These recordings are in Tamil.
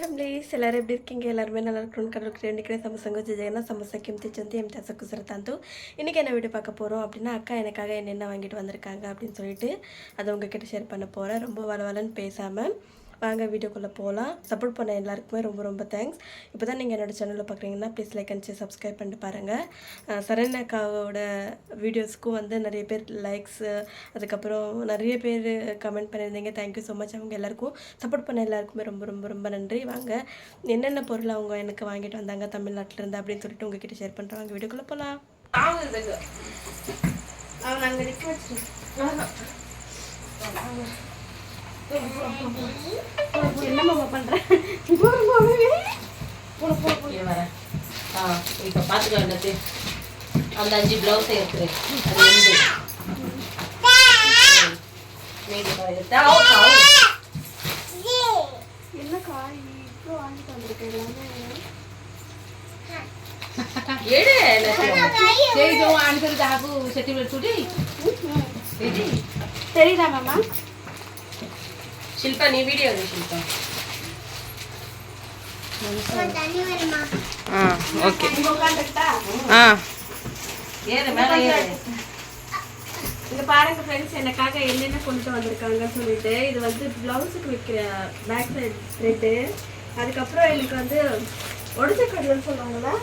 ಫ್ಯಾಮಿಲೀಸ್ ಎಲ್ಲರೂ எப்படி இருக்கீங்க எல்லாருமே நல்லா இருக்கணும்னு கடவுளுக்கு ரெண்டுக்கிறேன் சமசங்க ஜெயனா சமசக்கியம் திச்சந்தி எம் தசக்கு சிறத்தாந்து இன்றைக்கி என்ன வீடியோ பார்க்க போகிறோம் அப்படின்னா அக்கா எனக்காக என்னென்ன வாங்கிட்டு வந்திருக்காங்க அப்படின்னு சொல்லிட்டு அதை உங்ககிட்ட ஷேர் பண்ண போகிறேன் ரொம்ப வளவலன்னு பேசாமல் வாங்க வீடியோக்குள்ளே போகலாம் சப்போர்ட் பண்ண எல்லாருக்குமே ரொம்ப ரொம்ப தேங்க்ஸ் இப்போ தான் நீங்கள் என்னோடய சேனலில் பார்க்குறீங்கன்னா please like and share subscribe பண்ணிட்டு பாருங்கள் சரண்யா சரண் அக்காவோட வீடியோஸ்க்கும் வந்து நிறைய பேர் லைக்ஸு அதுக்கப்புறம் நிறைய பேர் கமெண்ட் பண்ணியிருந்தீங்க. தேங்க்யூ ஸோ மச் அவங்க எல்லாருக்கும் சப்போர்ட் பண்ண எல்லாருக்குமே ரொம்ப ரொம்ப ரொம்ப நன்றி. வாங்க என்னென்ன பொருள் அவங்க எனக்கு வாங்கிட்டு வந்தாங்க தமிழ்நாட்டிலேருந்து அப்படின்னு சொல்லிட்டு உங்ககிட்ட ஷேர் பண்ணுறேன் வாங்க வீடியோக்குள்ளே போகலாம் அவங்க அங்கே நிற்க வச்சு என்ன மாமா ஆ இப்போ பார்த்துக்க அந்த அஞ்சு ப்ளவுஸ் எடுத்துரு. என்ன காய் இப்போ வாங்கிட்டு வந்திருக்கேன் ఏడే చేయి ఆన్సర్ దాకు సెటిల్ ஷில்பா நீ வீடியோ இங்க உட்காந்துட்டா? ஆ. ஏறு மேல ஏறு. இங்க பாருங்க ஃப்ரெண்ட்ஸ் எனக்காக என்னென்ன கொண்டு வந்திருக்காங்கன்னு சொல்லிட்டு இது வந்து பிளவுஸுக்கு வைக்கிற பேக் சைடு த்ரெட்டு அதுக்கப்புறம் எனக்கு வந்து உடச்ச கடலைன்னு சொல்லுவாங்களா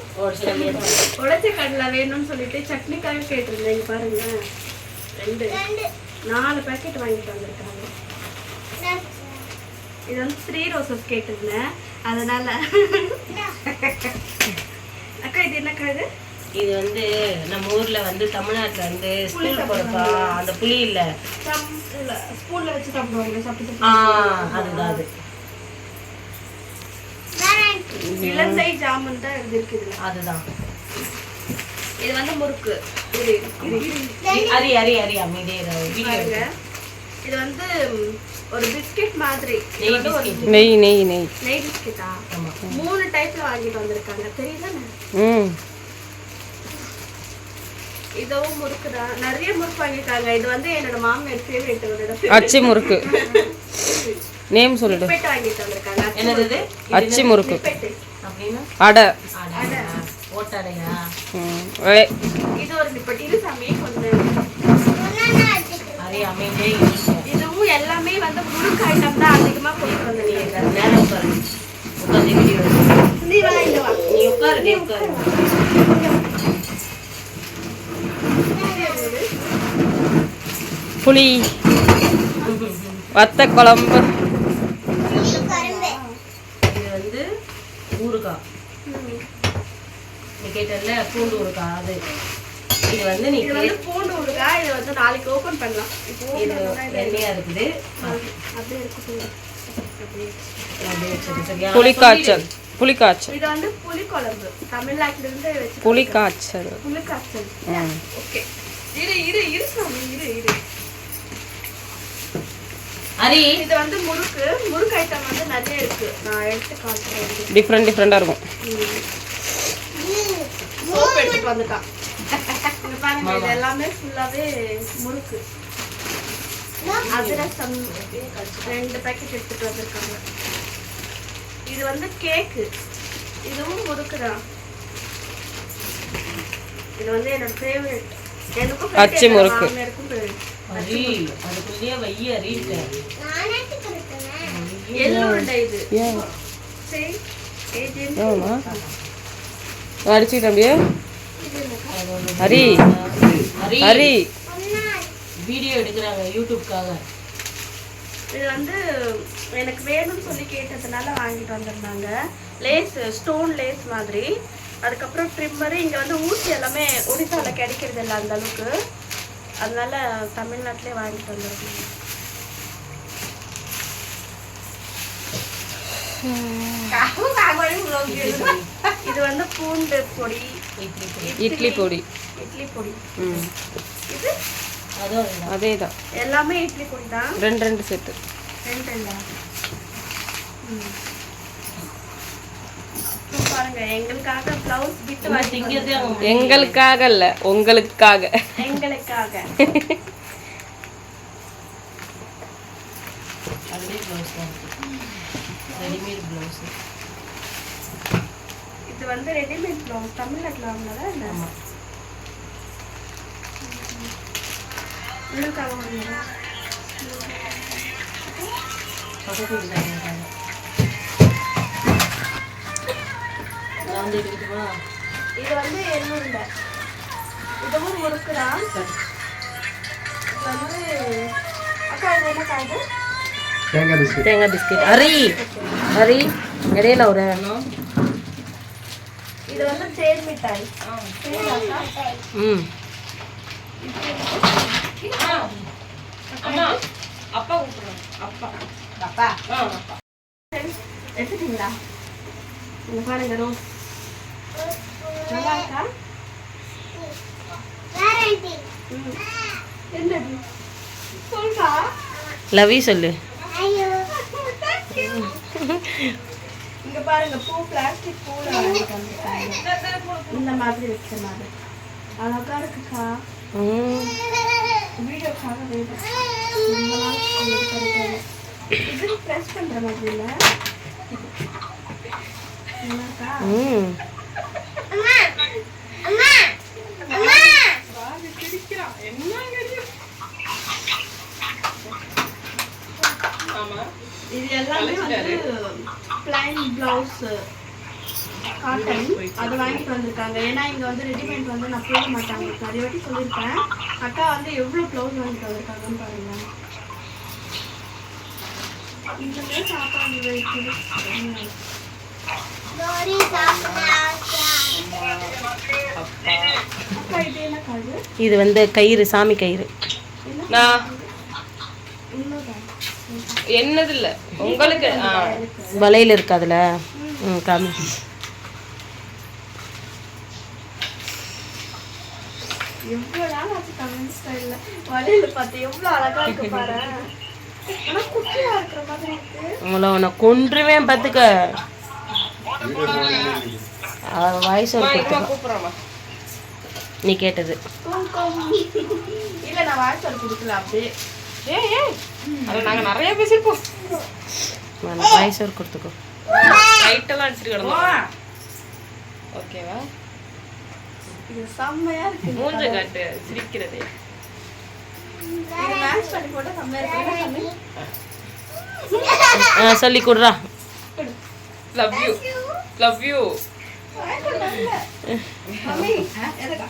உடச்ச கடலை வேணும்னு சொல்லிட்டு சட்னிக்காக கேட்டிருந்தேன் இங்க பாருங்க ரெண்டு. நாலு பேக்கெட் வாங்கிட்டு வந்திருக்காங்க. இது வந்து த்ரீ ரோசஸ் கேட்டிருந்தேன். அதனால அக்கா இது என்னக்கா இது? இது வந்து நம்ம ஊர்ல வந்து தமிழ்நாட்டுல வந்து ஸ்கூல் போறப்பா அந்த புளி இல்ல. ஸ்பூன்ல வச்சு சாப்பிடுவாங்க சாப்பிட்டு அதுதான் அது. இலந்தை ஜாமுன் தான் இது இருக்கு இதுல. அதுதான். இது வந்து முறுக்கு. இது அரி அரி அரி அமைதியே வீடியோ பாருங்க. இது வந்து ஒரு பிஸ்கெட் மாதிரி. நெய் ஒரு நெய் நெய் நெய். நெய் பிஸ்கெட்டா ஆமா. மூணு டைப்ல வாங்கிட்டு வந்திருக்காங்க. தெரியுதா ம். இதுவும் முறுக்கு தான். நிறைய முறுக்கு வாங்கிட்டாங்க இது வந்து என்னோட மாமியார் ஃபேவரட் அச்சு முறுக்கு. நேம் சொல்லிடு. நிப்பெட் வாங்கிட்டு வந்திருக்காங்க. என்னது இது? அச்சு முறுக்கு. நிப்பெட்டு. அப்படின்னா? அடை. அடா, ஓட்டடையா? ம். இது ஒரு நிப்பட் இது சாமி கொஞ்சம் அரி இதுவும் எல்லாமே வந்து முறுக்கு ஐட்டம் தான் அதிகமா கொண்டு வந்தீங்க மேல உட்காரு உட்காந்து நீ வா இங்க வா. நீ உட்காரு நீ உட்காரு புளி வத்த குழம்பு. இது வந்து ஊறுகாய். நீ கேட்டல பூண்டு ஊறுகாய் அது. இது வந்து நீ இது வந்து பூண்டு ஊறுகாய். இது வந்து நாளைக்கு ஓபன் பண்ணலாம். இது எண்ணெயா இருக்குது. அப்படியே இருக்குது அப்படியே. அப்படியே வச்சிரு, சரியா? புளி காய்ச்சல் புளி காய்ச்சல். இது வந்து புளி குழம்பு. தமிழ்நாட்டுல இருந்து வச்சு புளி காய்ச்சல். புளி காய்ச்சல். ம் ஓகே இரு இரு இரு சாமி இரு இரு. அரி இது வந்து முறுக்கு. முறுக்கு ஐட்டம் வந்து நிறைய இருக்கு. நான் எடுத்து காட்டுறேன் டிஃப்ரெண்ட் டிஃப்ரெண்டாக இருக்கும். சோப் எடுத்துட்டு வந்துட்டான். இங்க பாருங்க இது எல்லாமே ஃபுல்லாவே முறுக்கு. அதிரசம் ரெண்டு பேக்கெட் எடுத்துட்டு வந்திருக்காங்க. இது வந்து கேக்கு இதுவும் முறுக்கு தான். இது வந்து என்னோட ஃபேவரட் எனக்கும் அச்சு முறுக்கு. அதுக்குள்ளேயே வைய எள்ளு உருண்டை இது. சரி ஏஜென்ட் ஏமா அடிச்சுக்கிட்ட அப்படியே? ஹரி. ஹரி. வீடியோ எடுக்கிறாங்க யூடியூப்காக. இது வந்து எனக்கு வேணும்னு சொல்லி கேட்டதுனால வாங்கிட்டு வந்திருந்தாங்க. லேஸ் ஸ்டோன் லேஸ் மாதிரி. அதுக்கப்புறம் ட்ரிம்மரு இங்கே வந்து ஊசி எல்லாமே ஒடிசாவில் கிடைக்கிறது இல்லை அந்த அளவுக்கு. அதனால தமிழ்நாட்டிலே வாங்கிட்டு வந்திருக்காங்க இது வந்து பூண்டு பொடி. இட்லி பொடி. இட்லி பொடி. ம். இது. அதே தான் எல்லாமே இட்லி பொடி தான்? ரெண்டு ரெண்டு செட்டு. ரெண்டு. அப்புறம் பாருங்க எங்களுக்காக பிளவுஸ் பிட் அவங்க. எங்களுக்காக இல்லை உங்களுக்காக. எங்களுக்காக. அதுலேயே ப்ளவுஸ் தான் இருக்கு. ரெடிமேட் ப்ளவுஸ் இது வந்து ரெடிமேட் ப்ளவுஸ் தமிழ்நாட்டில் வாங்கினதா இல்லை ஆமாம் உள்ளுக்காக இது வந்து எண்ணூறுல இதுவும் முறுக்குதான் இது வந்து அக்கா இது என்ன காய்து தேங்காய் பிஸ்கட். தேங்காய் பிஸ்கெட். ஹரி ஹரி இடையில ஒரு இது வந்து தேன் மிட்டாய்? ம். அம்மா அப்பா கூப்பிடுறேன் அப்பா. அப்பா. எடுத்துட்டீங்களா? இங்க பாருங்க ரோஸ் நல்லா இருக்கா? ம். என்னது? சொல்றா. லவி சொல்லு. பாருங்க பூ பிளாஸ்டிக் பூல வாங்கிட்டு வந்திருக்காங்க இந்த மாதிரி வச்ச மாதிரி. அழகா இருக்குக்கா. வீடியோக்காக இது ப்ரெஸ் பண்ற மாதிரி இல்ல நல்லா இருக்கா ம் ஆமா இது எல்லாமே வந்து பிளைன் பிளவுஸ் காட்டன் அது வாங்கிட்டு வந்திருக்காங்க. ஏன்னா இங்க வந்து ரெடிமேட் வந்து நான் போட மாட்டாங்க. நிறைய வாட்டி சொல்லியிருப்பேன். அக்கா வந்து எவ்வளவு பிளவுஸ் வாங்கிட்டு வந்திருக்காங்கன்னு பாருங்க. சாப்பாடு இது என்ன காது இது வந்து கயிறு சாமி கயிறு. நான் என்னது இல்ல உங்களுக்கு வலையில் இருக்கு அதில் ம் காமி. எவ்வளவு நாள் ஆச்சு தமிழ் ஸ்டைல்ல வலையில பார்த்து எவ்வளவு அழகா இருக்கு பாரு. ஆனா குட்டியா இருக்கிற மாதிரி இருக்கு. உங்களை உன்னை கொன்றுவேன் பார்த்துக்க. வாய்ஸ் நீ கேட்டது. தூக்கம். இல்ல நான் வாய்ஸ் கொடுக்கல அப்படியே. ஏய் ஏய் அது நாங்க நிறைய பேசிருப்போம் வாய்ஸ் ஒரு கொடுத்துக்கோ. லைட்டெல்லாம் அடிச்சிட்டு கிடந்தோம். ஓகேவா இது செம்மையா இருக்கு. மூஞ்ச காட்டு சிரிக்கிறதே. இது மேட்ச் பண்ணி போட்டா செம்மையா இருக்கு. ஆ சொல்லி கொடுறா. Love you love you mummy எதுக்கா?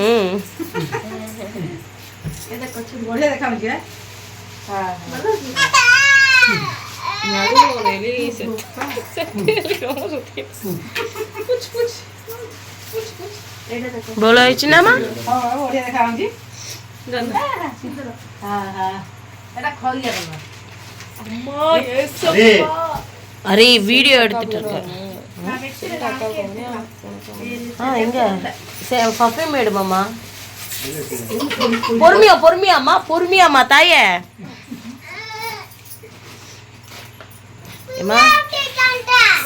ம். எதை போல ஆயிடுச்சுனாமா அம்மா எஸ் ஏய் அரே வீடியோ எடுத்துட்டு இருக்க நான் வச்சிருக்கேன் ஆ எங்க பர்ஃப்யூம் எடுமாம்மா பொறுமையா பொறுமையாம்மா பொறுமையாம்மா தாயே. ஏம்மா?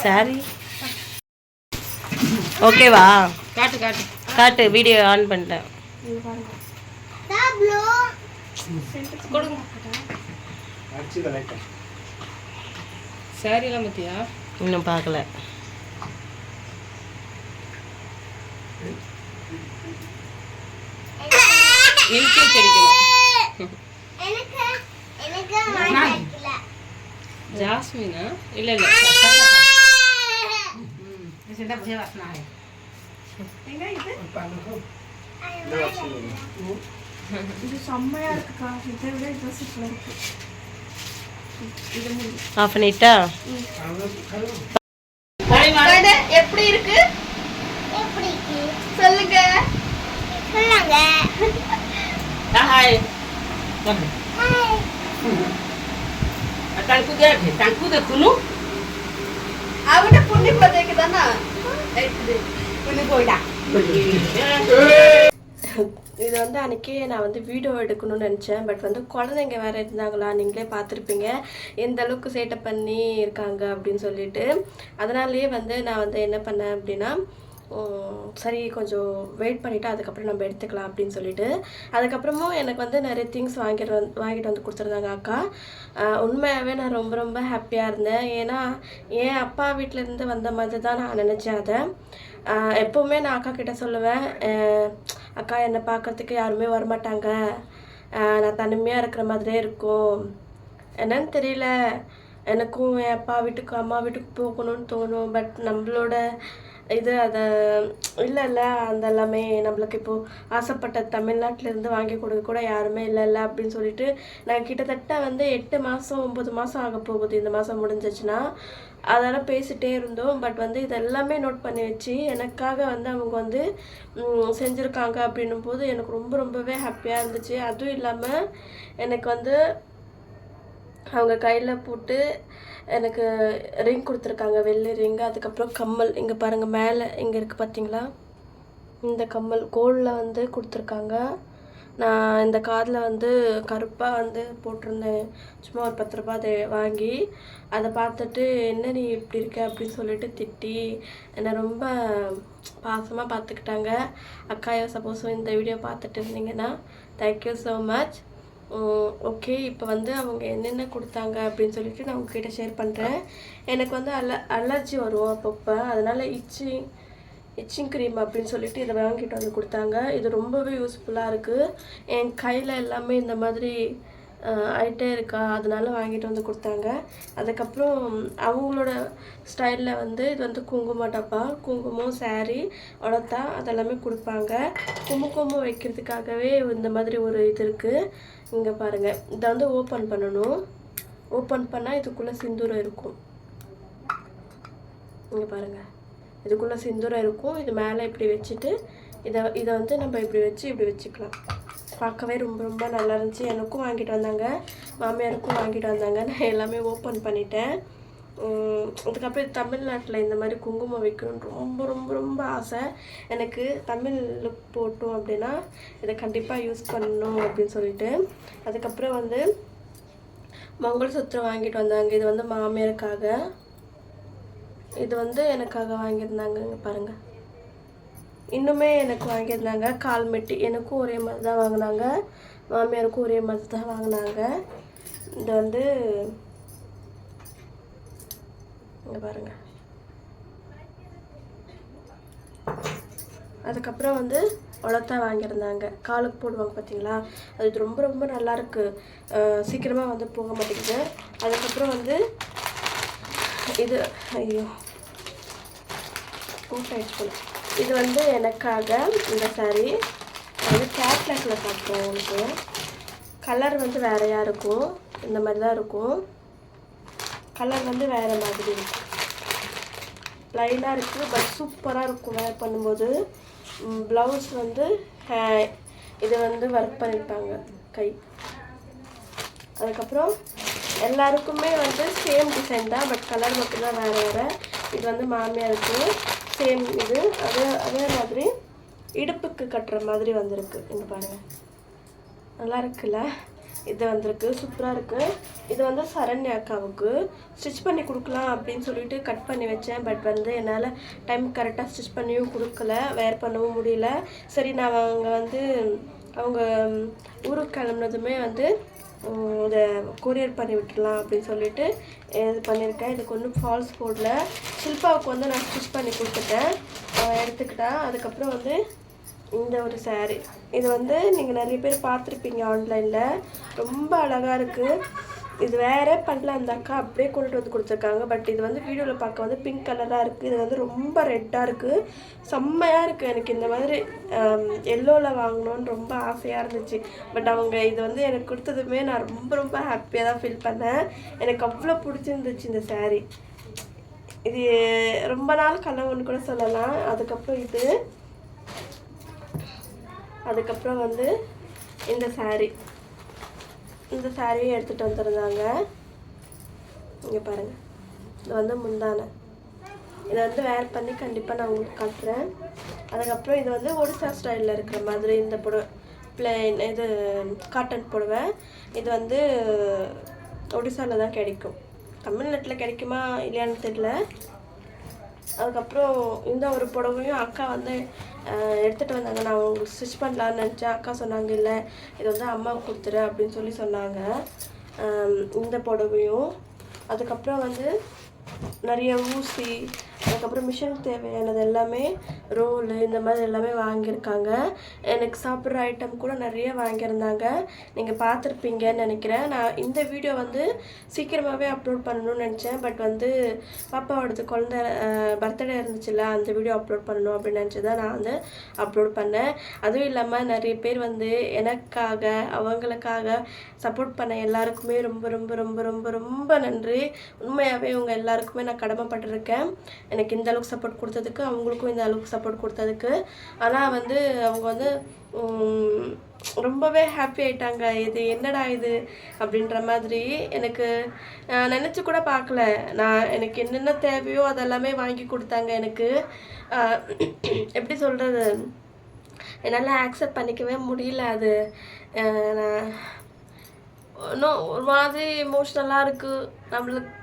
சாரி. ஓகேவா? காட்டு காட்டு. காட்டு வீடியோ ஆன் பண்ணிட்டேன். சாரி எல்லாம் பத்தியா? இன்னும் பார்க்கல. மில்கி கிடைக்கணும் ஜாஸ்மினா? இல்ல இல்ல. இது இது? செம்மையா இருக்குக்கா இதை விட இது சூப்பரா இருக்கு. ஆஃப் பண்ணிட்டா எப்படி இருக்கு? சொல்லுங்க. அவட புண்ணி பதேக்கு தானா புண்ணி போயிடா இது வந்து அன்றைக்கி நான் வந்து வீடியோ எடுக்கணும்னு நினச்சேன் பட் வந்து குழந்தைங்க வேறு இருந்தாங்களா நீங்களே பார்த்துருப்பீங்க எந்த அளவுக்கு சேட்டை பண்ணி இருக்காங்க அப்படின்னு சொல்லிட்டு அதனாலேயே வந்து நான் வந்து என்ன பண்ணேன் அப்படின்னா சரி கொஞ்சம் வெயிட் பண்ணிவிட்டு அதுக்கப்புறம் நம்ம எடுத்துக்கலாம் அப்படின்னு சொல்லிட்டு. அதுக்கப்புறமும் எனக்கு வந்து நிறைய திங்ஸ் வாங்கிட்டு வந்து வாங்கிட்டு வந்து கொடுத்துருந்தாங்க அக்கா. உண்மையாகவே நான் ரொம்ப ரொம்ப ஹாப்பியாக இருந்தேன். ஏன்னா என் அப்பா வீட்டிலேருந்து வந்த மாதிரி தான் நான் நினச்சேன் அதை. எப்போவுமே நான் அக்கா கிட்ட சொல்லுவேன் அக்கா என்னை பார்க்கறதுக்கு யாருமே வரமாட்டாங்க. நான் தனிமையாக இருக்கிற மாதிரியே இருக்கும். என்னன்னு தெரியல. எனக்கும் என் அப்பா வீட்டுக்கு அம்மா வீட்டுக்கு போகணும்னு தோணும். பட் நம்மளோட இது அதை இல்லை இல்லை அந்த எல்லாமே நம்மளுக்கு இப்போது ஆசைப்பட்ட தமிழ்நாட்டிலேருந்து வாங்கி கொடுக்க கூட யாருமே இல்லை இல்லை அப்படின்னு சொல்லிட்டு நான் கிட்டத்தட்ட வந்து எட்டு மாதம் ஒம்பது மாதம் ஆக போகுது. இந்த மாதம் முடிஞ்சிச்சுன்னா அதெல்லாம் பேசிகிட்டே இருந்தோம். பட் வந்து இதெல்லாமே நோட் பண்ணி வச்சு எனக்காக வந்து அவங்க வந்து செஞ்சுருக்காங்க அப்படின்னும் போது எனக்கு ரொம்ப ரொம்பவே ஹாப்பியாக இருந்துச்சு. அதுவும் இல்லாமல் எனக்கு வந்து அவங்க கையில் போட்டு எனக்கு ரிங் கொடுத்துருக்காங்க வெள்ளி ரிங் அதுக்கப்புறம் கம்மல். இங்கே பாருங்கள் மேலே இங்கே இருக்குது பார்த்தீங்களா இந்த கம்மல் கோல்டில் வந்து கொடுத்துருக்காங்க. நான் இந்த காதில் வந்து கருப்பாக வந்து போட்டிருந்தேன். சும்மா ஒரு பத்து ரூபா அதை வாங்கி அதை பார்த்துட்டு என்ன நீ இப்படி இருக்க? அப்படின்னு சொல்லிட்டு திட்டி என்னை ரொம்ப பாசமாக பார்த்துக்கிட்டாங்க. அக்காயோ சப்போஸ் இந்த வீடியோ பார்த்துட்டு இருந்தீங்கன்னா தேங்க்யூ ஸோ மச் ஓகே இப்போ வந்து அவங்க என்னென்ன கொடுத்தாங்க அப்படின்னு சொல்லிட்டு நான் உங்ககிட்ட ஷேர் பண்ணுறேன் எனக்கு வந்து அல அலர்ஜி வரும் அப்பப்போ. அதனால் இச்சிங் இச்சிங் க்ரீம் அப்படின்னு சொல்லிட்டு இதை வாங்கிட்டு வந்து கொடுத்தாங்க. இது ரொம்பவே யூஸ்ஃபுல்லாக இருக்குது என் கையில் எல்லாமே இந்த மாதிரி ஆகிட்டே ஆயிட்டே இருக்கா அதனால வாங்கிட்டு வந்து கொடுத்தாங்க. அதுக்கப்புறம் அவங்களோட ஸ்டைலில் வந்து இது வந்து குங்கும டப்பா குங்குமம் சேரீ உடத்தா அதெல்லாமே கொடுப்பாங்க. குங்குமம் வைக்கிறதுக்காகவே இந்த மாதிரி ஒரு இது இருக்குது இங்கே பாருங்கள் இதை வந்து ஓப்பன் பண்ணணும். ஓப்பன் பண்ணால் இதுக்குள்ளே சிந்தூரம் இருக்கும். இங்கே பாருங்கள் இதுக்குள்ளே சிந்தூரம் இருக்கும். இது மேலே இப்படி வச்சுட்டு இதை இதை வந்து நம்ம இப்படி வச்சு இப்படி வச்சுக்கலாம். பார்க்கவே ரொம்ப ரொம்ப நல்லா இருந்துச்சு எனக்கும் வாங்கிட்டு வந்தாங்க. மாமியாருக்கும் வாங்கிட்டு வந்தாங்க. நான் எல்லாமே ஓப்பன் பண்ணிட்டேன். அதுக்கப்புறம் தமிழ்நாட்டில் இந்த மாதிரி குங்குமம் வைக்கணும்னு ரொம்ப ரொம்ப ரொம்ப ஆசை. எனக்கு தமிழ் லுக் போட்டோம் அப்படின்னா இதை கண்டிப்பாக யூஸ் பண்ணணும் அப்படின்னு சொல்லிட்டு. அதுக்கப்புறம் வந்து மங்களசூத்திரம் வாங்கிட்டு வந்தாங்க. இது வந்து மாமியாருக்காக. இது வந்து எனக்காக வாங்கியிருந்தாங்க பாருங்கள் இன்னுமே எனக்கு வாங்கியிருந்தாங்க. கால் மெட்டி எனக்கும் ஒரே மாதிரி தான் வாங்கினாங்க. மாமியாருக்கும் ஒரே மாதிரி தான் வாங்கினாங்க. இது வந்து இங்கே பாருங்கள் அதுக்கப்புறம் வந்து உலத்தா வாங்கியிருந்தாங்க. காலுக்கு போடுவாங்க பார்த்தீங்களா? அது ரொம்ப ரொம்ப நல்லாயிருக்கு சீக்கிரமாக வந்து போக மாட்டேங்குது. அதுக்கப்புறம் வந்து இது ஐயோ கூட்டாயிடுச்சு இது வந்து எனக்காக இந்த saree. வந்து கேட்லாக்கில் பார்ப்போம் உங்களுக்கு கலர் வந்து வேறையாக இருக்கும். இந்த மாதிரி தான் இருக்கும். கலர் வந்து வேறு மாதிரி இருக்கும். லைனாக இருக்குது பட் சூப்பராக இருக்கும் வேர் பண்ணும்போது. ப்ளவுஸ் வந்து ஹே- இது வந்து ஒர்க் பண்ணியிருப்பாங்க கை. அதுக்கப்புறம் எல்லாருக்குமே வந்து சேம் டிசைன் தான் பட் கலர் மட்டும்தான் வேறு வேறு. இது வந்து மாமியாக இருக்குது சேம் இது. அதே அதே மாதிரி இடுப்புக்கு கட்டுற மாதிரி வந்திருக்கு. இங்கே பாருங்கள் நல்லா இருக்குல்ல? இது வந்திருக்கு. சூப்பராக இருக்குது இது வந்து சரண்யா அக்காவுக்கு ஸ்டிச் பண்ணி கொடுக்கலாம் அப்படின்னு சொல்லிட்டு கட் பண்ணி வச்சேன். பட் வந்து என்னால் டைம் கரெக்டாக ஸ்டிச் பண்ணியும் கொடுக்கல. வேர் பண்ணவும் முடியல. சரி நான் அவங்க வந்து அவங்க ஊருக்கு கிளம்புனதுமே வந்து இதை கொரியர் பண்ணி விட்டுலாம் அப்படின்னு சொல்லிட்டு இது பண்ணியிருக்கேன். இதுக்கு ஒன்றும் ஃபால்ஸ் போடல. ஷில்பாவுக்கு வந்து நான் ஸ்டிச் பண்ணி கொடுத்துட்டேன். அவன் எடுத்துக்கிட்டா அதுக்கப்புறம் வந்து இந்த ஒரு saree. இது வந்து நீங்கள் நிறைய பேர் பார்த்துருப்பீங்க ஆன்லைனில் ரொம்ப அழகாக இருக்குது இது வேற பண்ணல அந்த அக்கா அப்படியே கொண்டுட்டு வந்து கொடுத்துருக்காங்க. பட் இது வந்து வீடியோவில் பார்க்க வந்து பிங்க் கலராக இருக்குது இது வந்து ரொம்ப ரெட்டாக இருக்குது செம்மையாக இருக்குது எனக்கு இந்த மாதிரி um, எல்லோவில் வாங்கணும்னு ரொம்ப ஆசையாக இருந்துச்சு. பட் அவங்க இது வந்து எனக்கு கொடுத்ததுமே நான் ரொம்ப ரொம்ப ஹாப்பியாக தான் ஃபீல் பண்ணேன். எனக்கு அவ்வளோ பிடிச்சிருந்துச்சு இந்த சாரீ இது ரொம்ப நாள் கனவுன்னு கூட சொல்லலாம். அதுக்கப்புறம் இது. அதுக்கப்புறம் வந்து இந்த சாரீ இந்த சாரியும் எடுத்துகிட்டு வந்துருந்தாங்க. இங்கே பாருங்கள் இது வந்து முந்தானை. இதை வந்து வேர் பண்ணி கண்டிப்பாக நான் உங்களுக்கு காட்டுறேன். அதுக்கப்புறம் இது வந்து ஒடிசா ஸ்டைலில் இருக்கிற மாதிரி இந்த புடவை பிளெயின் இது காட்டன் புடவை. இது வந்து ஒடிசாவில் தான் கிடைக்கும். தமிழ்நாட்டில் கிடைக்குமா இல்லையான்னு தெரியல. அதுக்கப்புறம் இந்த ஒரு புடவையும் அக்கா வந்து எடுத்துகிட்டு வந்தாங்க. நான் உங்களுக்கு ஸ்டிச் பண்ணலான்னு நினச்சேன் அக்கா சொன்னாங்க இல்லை இது வந்து அம்மாவுக்கு கொடுத்துரு அப்படின்னு சொல்லி சொன்னாங்க. இந்த புடவையும். அதுக்கப்புறம் வந்து நிறைய ஊசி அதுக்கப்புறம் மிஷின் தேவையானது எல்லாமே ரோலு இந்த மாதிரி எல்லாமே வாங்கியிருக்காங்க. எனக்கு சாப்பிட்ற ஐட்டம் கூட நிறைய வாங்கியிருந்தாங்க. நீங்கள் பார்த்துருப்பீங்கன்னு நினைக்கிறேன். நான் இந்த வீடியோ வந்து சீக்கிரமாகவே அப்லோட் பண்ணணும்னு நினச்சேன். பட் வந்து பாப்பாவோடது குழந்த பர்த்டே இருந்துச்சுல்ல அந்த வீடியோ அப்லோட் பண்ணணும் அப்படின்னு நினச்சி தான் நான் வந்து அப்லோட் பண்ணேன். அதுவும் இல்லாமல் நிறைய பேர் வந்து எனக்காக அவங்களுக்காக சப்போர்ட் பண்ண எல்லாருக்குமே ரொம்ப ரொம்ப ரொம்ப ரொம்ப ரொம்ப நன்றி. உண்மையாகவே உங்கள் எல்லாருக்குமே நான் கடமைப்பட்டிருக்கேன். எனக்கு இந்த அளவுக்கு சப்போர்ட் கொடுத்ததுக்கு அவங்களுக்கும் இந்த அளவுக்கு சப்போர்ட் கொடுத்ததுக்கு. ஆனால் வந்து அவங்க வந்து ரொம்பவே ஹாப்பி ஆயிட்டாங்க. இது என்னடா இது அப்படின்ற மாதிரி எனக்கு நினச்சி கூட பார்க்கல. நான் எனக்கு என்னென்ன தேவையோ அதெல்லாமே வாங்கி கொடுத்தாங்க எனக்கு. எப்படி சொல்கிறது என்னால் ஆக்செப்ட் பண்ணிக்கவே முடியல அது. நான் இன்னும் ஒரு மாதிரி எமோஷ்னலாக இருக்குது நம்மளுக்கு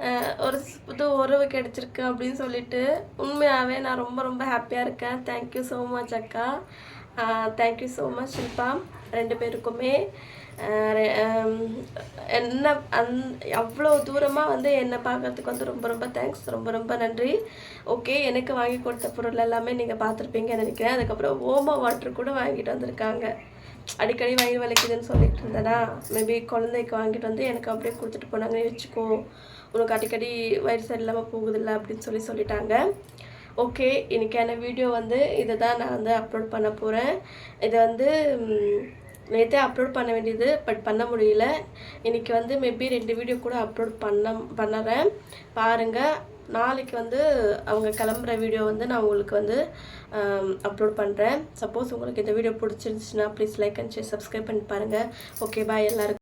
அஹ், ஒரு புது உறவு கிடச்சிருக்கு அப்படின்னு சொல்லிட்டு உண்மையாகவே நான் ரொம்ப ரொம்ப ஹாப்பியாக இருக்கேன். தேங்க்யூ ஸோ மச் அக்கா. Thank you so much Shilpa ரெண்டு பேருக்குமே என்ன அந் அவ்வளோ தூரமாக வந்து என்னை பார்க்கறதுக்கு வந்து ரொம்ப ரொம்ப தேங்க்ஸ் ரொம்ப ரொம்ப நன்றி. ஓகே எனக்கு வாங்கி கொடுத்த பொருள் எல்லாமே நீங்கள் பார்த்துருப்பீங்கன்னு நினைக்கிறேன். அதுக்கப்புறம் ஓமோ வாட்டர் கூட வாங்கிட்டு வந்திருக்காங்க. அடிக்கடி வயிறு வலிக்குதுன்னு சொல்லிட்டு இருந்தேனா மேபி குழந்தைக்கு வாங்கிட்டு வந்து எனக்கு அப்படியே கொடுத்துட்டு போனாங்க வச்சுக்கோ. உனக்கு அடிக்கடி வயிறு சரியில்லாமல் போகுதில்ல அப்படின்னு சொல்லி சொல்லிட்டாங்க. ஓகே இன்னைக்கான வீடியோ வந்து இதை தான் நான் வந்து அப்லோட் பண்ண போகிறேன் இதை வந்து நேற்றே அப்லோட் பண்ண வேண்டியது பட் பண்ண முடியல. இன்றைக்கி வந்து மேபி ரெண்டு வீடியோ கூட அப்லோட் பண்ண பண்ணுறேன். பாருங்கள் நாளைக்கு வந்து அவங்க கிளம்புற வீடியோ வந்து நான் உங்களுக்கு வந்து அப்லோட் பண்ணுறேன் சப்போஸ் உங்களுக்கு இந்த வீடியோ பிடிச்சிருந்துச்சுன்னா please like and share subscribe பண்ணி பாருங்கள் ஓகே பாய் எல்லாருக்கும்.